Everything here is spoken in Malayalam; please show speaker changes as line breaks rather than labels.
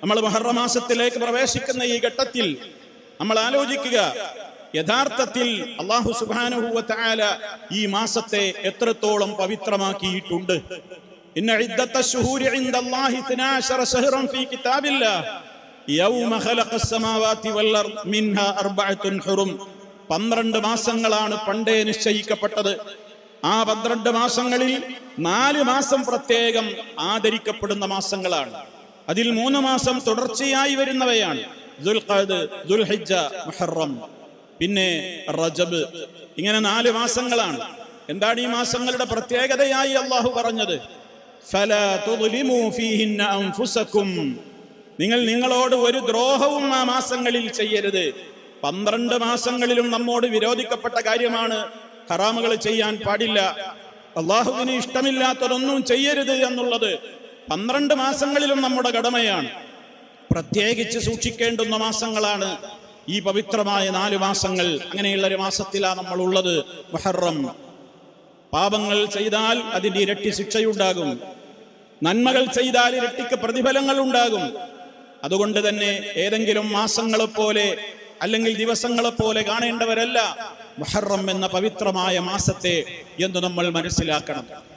നമ്മൾ മഹർമാസത്തിലേക്ക് പ്രവേശിക്കുന്ന ഈ ഘട്ടത്തിൽ നമ്മൾ ആലോചിക്കുക യഥാർത്ഥത്തിൽ അള്ളാഹു സുബാനുഹൂവത്തായ ഈ മാസത്തെ എത്രത്തോളം പവിത്രമാക്കിയിട്ടുണ്ട്. ഇന്ന ശുഹൂരി ഇൻദല്ലാഹി 12 ശഹ്റൻ ഫീ യൗമ വൽ അർദ് മിൻഹാ അർബഅത്തുൻ ഹുറും. 12 മാസങ്ങളാണ് പണ്ടേ നിശ്ചയിക്കപ്പെട്ടത്. ആ പന്ത്രണ്ട് മാസങ്ങളിൽ നാല് മാസം പ്രത്യേകം ആദരിക്കപ്പെടുന്ന മാസങ്ങളാണ്. അതിൽ മൂന്ന് മാസം തുടർച്ചയായി വരുന്നവയാണ്. മുഹറം. പിന്നെ റജബ്. ഇങ്ങനെ നാല് മാസങ്ങളാണ്. എന്താണ് ഈ മാസങ്ങളുടെ പ്രത്യേകതയായി അള്ളാഹു പറഞ്ഞത്? നിങ്ങൾ നിങ്ങളോട് ഒരു ദ്രോഹവും ആ മാസങ്ങളിൽ ചെയ്യരുത്. പന്ത്രണ്ട് മാസങ്ങളിലും നമ്മോട് വിരോധിക്കപ്പെട്ട കാര്യമാണ് ഹറാമുകൾ ചെയ്യാൻ പാടില്ല. അള്ളാഹുവിന് ഇഷ്ടമില്ലാത്തതൊന്നും ചെയ്യരുത് എന്നുള്ളത്. പന്ത്രണ്ട് മാസങ്ങളിലും നമ്മുടെ കടമയാണ്. പ്രത്യേകിച്ച് സൂക്ഷിക്കേണ്ടുന്ന മാസങ്ങളാണ്. ഈ പവിത്രമായ നാല് മാസങ്ങൾ അങ്ങനെയുള്ള ഒരു മാസത്തിലാണ് നമ്മൾ ഉള്ളത് മുഹറം. പാപങ്ങൾ ചെയ്താൽ അതിന്റെ ഇരട്ടി ശിക്ഷയുണ്ടാകും. നന്മകൾ ചെയ്താൽ ഇരട്ടിക്ക് പ്രതിഫലങ്ങൾ ഉണ്ടാകും അതുകൊണ്ട് തന്നെ ഏതെങ്കിലും മാസങ്ങളെ പോലെ അല്ലെങ്കിൽ ദിവസങ്ങളെ പോലെ കാണേണ്ടവരല്ല മുഹറം എന്ന പവിത്രമായ മാസത്തെ എന്ന് നമ്മൾ മനസ്സിലാക്കണം.